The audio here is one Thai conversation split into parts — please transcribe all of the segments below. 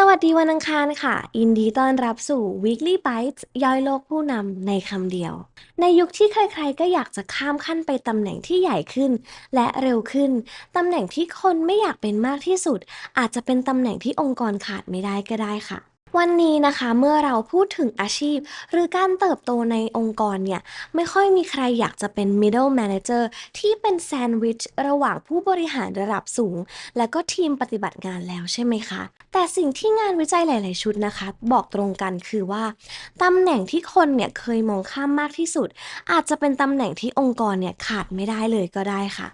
สวัสดีวันอังคารค่ะ อินดีต้อนรับสู่ Weekly Bites ย่อยโลกผู้นำในคำเดียว ในยุคที่ใครๆก็อยากจะข้ามขั้นไปตำแหน่งที่ใหญ่ขึ้น และเร็วขึ้น ตำแหน่งที่คนไม่อยากเป็นมากที่สุด อาจจะเป็นตำแหน่งที่องค์กรขาดไม่ได้ก็ได้ค่ะ วันนี้นะคะเมื่อเราพูดถึงอาชีพ หรือการเติบโตในองค์กรเนี่ย ไม่ค่อยมีใครอยากจะเป็น middle manager ที่เป็นแซนด์วิชระหว่างผู้บริหารระดับสูง แล้วก็ทีมปฏิบัติงานแล้วใช่ไหมคะ แต่สิ่งที่งานวิจัยหลาย ๆ ชุดนะคะ บอกตรงกันคือว่าตำแหน่งที่คนเนี่ยเคยมองข้ามมากที่สุด อาจจะเป็นตำแหน่งที่องค์กรเนี่ยขาดไม่ได้เลยก็ได้ค่ะ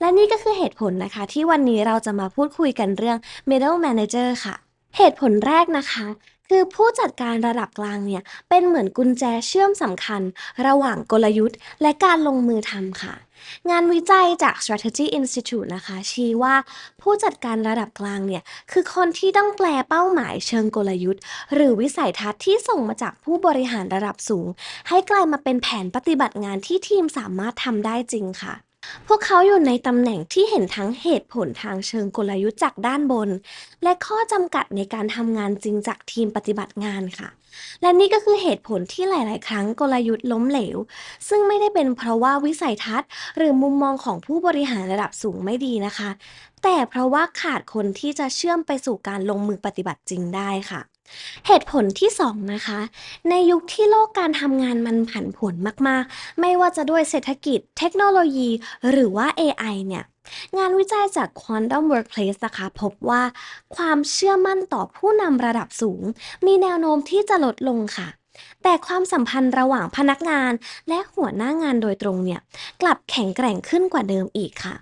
และนี่ก็คือเหตุผลนะคะ ที่วันนี้เราจะมาพูดคุยกันเรื่อง middle manager ค่ะ เหตุผลแรกนะคะ คือผู้จัดการระดับกลางเนี่ย เป็นเหมือนกุญแจเชื่อมสำคัญ ระหว่างกลยุทธ์ และการลงมือทำค่ะ งานวิจัยจาก Strategy Institute นะคะ ชี้ว่าผู้จัดการระดับกลางเนี่ย คือคนที่ต้องแปลเป้าหมายเชิงกลยุทธ์ หรือวิสัยทัศน์ที่ส่งมาจากผู้บริหารระดับสูง ให้กลายมาเป็นแผนปฏิบัติงานที่ทีมสามารถทำได้จริงค่ะ พวกเขาอยู่ในตำแหน่งที่เห็นทั้งเหตุผลทางเชิงกลยุทธ์จากด้านบน และข้อจำกัดในการทำงานจริงจากทีมปฏิบัติงานค่ะ และนี่ก็คือเหตุผลที่หลาย ๆ ครั้งกลยุทธ์ล้มเหลว ซึ่งไม่ได้เป็นเพราะว่าวิสัยทัศน์ หรือมุมมองของผู้บริหารระดับสูงไม่ดีนะคะ แต่เพราะว่าขาดคนที่จะเชื่อมไปสู่การลงมือปฏิบัติจริงได้ค่ะ เหตุผลที่2นะคะ ในยุคที่โลกการทำงานมันผันผวนมากๆ ไม่ว่าจะด้วยเศรษฐกิจ เทคโนโลยี หรือว่า AI เนี่ย งานวิจัยจาก Quantum Workplace นะคะพบว่าความเชื่อมั่นต่อผู้นำระดับสูง มีแนวโน้มที่จะลดลงค่ะ แต่ความสัมพันธ์ระหว่างพนักงานและหัวหน้างานโดยตรงเนี่ย กลับแข็งแกร่งขึ้นกว่าเดิมอีกค่ะ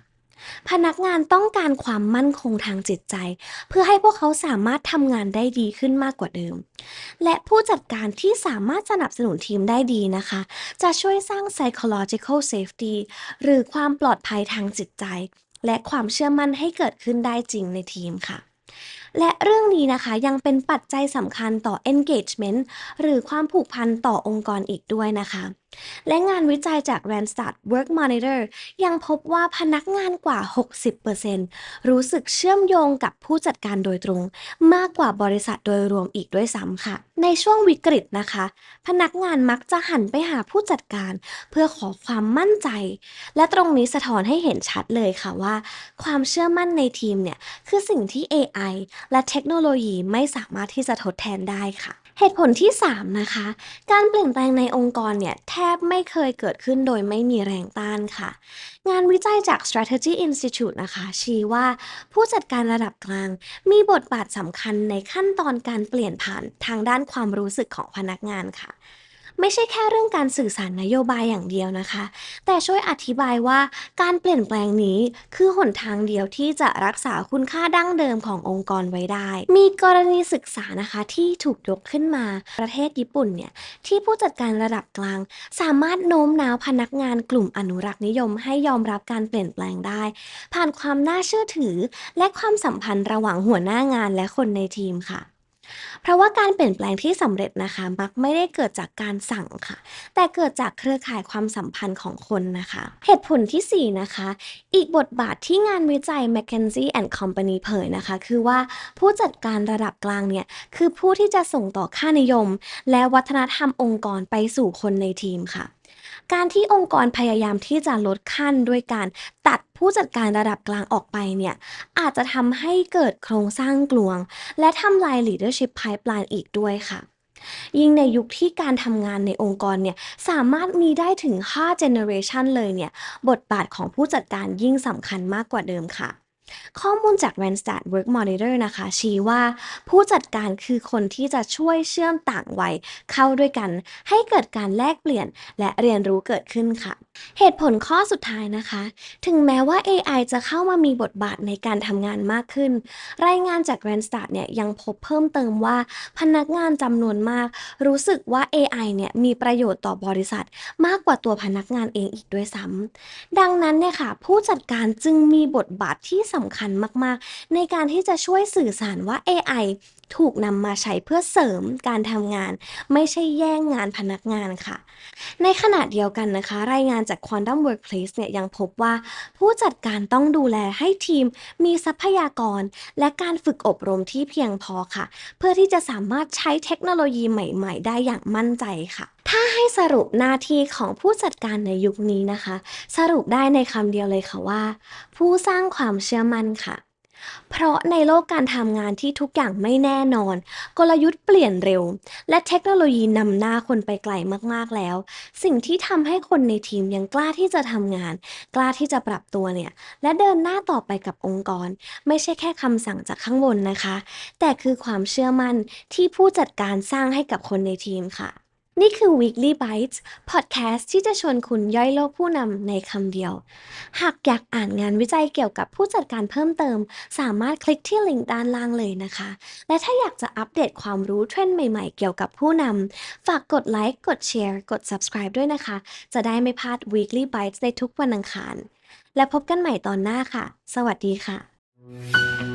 พนักงานต้องการความมั่นคงทางจิตใจ เพื่อให้พวกเขาสามารถทำงานได้ดีขึ้นมากกว่าเดิม และผู้จัดการที่สามารถสนับสนุนทีมได้ดีนะคะ จะช่วยสร้าง psychological safety หรือความปลอดภัยทางจิตใจ และความเชื่อมั่นให้เกิดขึ้นได้จริงในทีมค่ะ และเรื่องนี้นะคะยังเป็นปัจจัยสำคัญต่อ engagement หรือความผูกพันต่อองค์กรอีกด้วยนะคะ และงานวิจัยจาก Randstad Work Monitor ยังพบว่าพนักงานกว่า 60%รู้สึกเชื่อมโยงกับผู้จัดการโดยตรง มากกว่าบริษัทโดยรวมอีกด้วยซ้ำค่ะ ในช่วงวิกฤตนะคะ พนักงานมักจะหันไปหาผู้จัดการ เพื่อขอความมั่นใจ และตรงนี้สะท้อนให้เห็นชัดเลยค่ะว่า ความเชื่อมั่นในทีมเนี่ยคือสิ่งที่ AI และเทคโนโลยีไม่สามารถที่จะทดแทนได้ค่ะเหตุผลที่ 3 นะคะ การเปลี่ยนแปลงในองค์กรเนี่ยแทบไม่เคยเกิดขึ้นโดยไม่มีแรงต้านค่ะ งานวิจัยจาก Strategy Institute นะคะ ชี้ว่าผู้จัดการระดับกลาง มีบทบาทสำคัญในขั้นตอนการเปลี่ยนผ่านทางด้านความรู้สึกของพนักงานค่ะ ไม่ใช่แค่เรื่องการสื่อสารนโยบายอย่างเดียวนะคะ แต่ช่วยอธิบายว่าการเปลี่ยนแปลงนี้คือหนทางเดียวที่จะรักษาคุณค่าดั้งเดิมขององค์กรไว้ได้ มีกรณีศึกษานะคะที่ถูกยกขึ้นมาประเทศญี่ปุ่นเนี่ยที่ผู้จัดการระดับกลาง สามารถโน้มน้าวพนักงานกลุ่มอนุรักษ์นิยมให้ยอมรับการเปลี่ยนแปลงได้ ผ่านความน่าเชื่อถือ และความสัมพันธ์ระหว่างหัวหน้างานและคนในทีมค่ะ เพราะว่าการเปลี่ยนแปลงที่สำเร็จนะคะ มักไม่ได้เกิดจากการสั่งค่ะ แต่เกิดจากเครือข่ายความสัมพันธ์ของคนนะคะ เหตุผลทีสี่ 4 นะคะ อีกบทบาทที่งานวิจัย McKinsey and Company เผยนะคะ คือว่าผู้จัดการระดับกลางเนี่ย คือผู้ที่จะส่งต่อค่านิยม และวัฒนธรรมองค์กรไปสู่คนในทีมค่ะ การที่องค์กรพยายามที่จะลดขั้นด้วยการตัดผู้จัดการระดับกลางออกไปเนี่ยอาจจะทำให้เกิดโครงสร้างกลวง และทำลาย leadership pipeline อีกด้วยค่ะยิ่งในยุคที่การทำงานในองค์กรเนี่ยสามารถมีได้ถึง5 generation เลยเนี่ยบทบาทของผู้จัดการยิ่งสำคัญมากกว่าเดิมค่ะ ข้อมูลจาก Randstad Work Monitor นะคะ ชี้ว่าผู้จัดการคือคนที่จะช่วยเชื่อมต่างวัยเข้าด้วยกัน ให้เกิดการแลกเปลี่ยนและเรียนรู้เกิดขึ้นค่ะ เหตุผลข้อสุดท้ายนะคะ ถึงแม้ว่า AI จะเข้ามามีบทบาทในการทำงานมากขึ้น รายงานจาก Randstad เนี่ยยังพบเพิ่มเติมว่าพนักงานจำนวนมาก รู้สึกว่า AI เนี่ยมีประโยชน์ต่อบริษัท มากกว่าตัวพนักงานเองอีกด้วยซ้ำดังนั้นเนี่ยค่ะ ผู้จัดการจึงมีบทบาทที่สำคัญมากๆ ในการที่จะช่วยสื่อสารว่า AI ถูกนำมาใช้เพื่อเสริมการทำงาน ไม่ใช่แย่งงานพนักงานค่ะ ในขณะเดียวกันนะคะ รายงานจาก Quantum Workplace เนี่ยยังพบว่า ผู้จัดการต้องดูแลให้ทีมมีทรัพยากร และการฝึกอบรมที่เพียงพอค่ะ เพื่อที่จะสามารถใช้เทคโนโลยีใหม่ ๆ ได้อย่างมั่นใจค่ะ ถ้าให้สรุปหน้าที่ของผู้จัดการในยุคนี้นะคะ สรุปได้ในคำเดียวเลยค่ะว่า ผู้สร้างความเชื่อมั่นค่ะ เพราะในโลกการทำงานที่ทุกอย่างไม่แน่นอน กลยุทธ์เปลี่ยนเร็ว และเทคโนโลยีนำหน้าคนไปไกลมากๆแล้ว สิ่งที่ทำให้คนในทีมยังกล้าที่จะทำงาน กล้าที่จะปรับตัวเนี่ย และเดินหน้าต่อไปกับองค์กร ไม่ใช่แค่คำสั่งจากข้างบนนะคะ แต่คือความเชื่อมั่นที่ผู้จัดการสร้างให้กับคนในทีมค่ะ นี่คือ Weekly Bites Podcast ที่จะชวนคุณย่อยโลกผู้นำในคำเดียว หากอยากอ่านงานวิจัยเกี่ยวกับผู้จัดการเพิ่มเติม สามารถคลิกที่ลิงก์ด้านล่างเลยนะคะ และถ้าอยากจะอัปเดตความรู้เทรนด์ใหม่ๆ เกี่ยวกับผู้นำ ฝากกดไลค์ กดแชร์ กด subscribe ด้วยนะคะ จะได้ไม่พลาด Weekly Bites ในทุกวันอังคาร และพบกันใหม่ตอนหน้าค่ะ สวัสดีค่ะ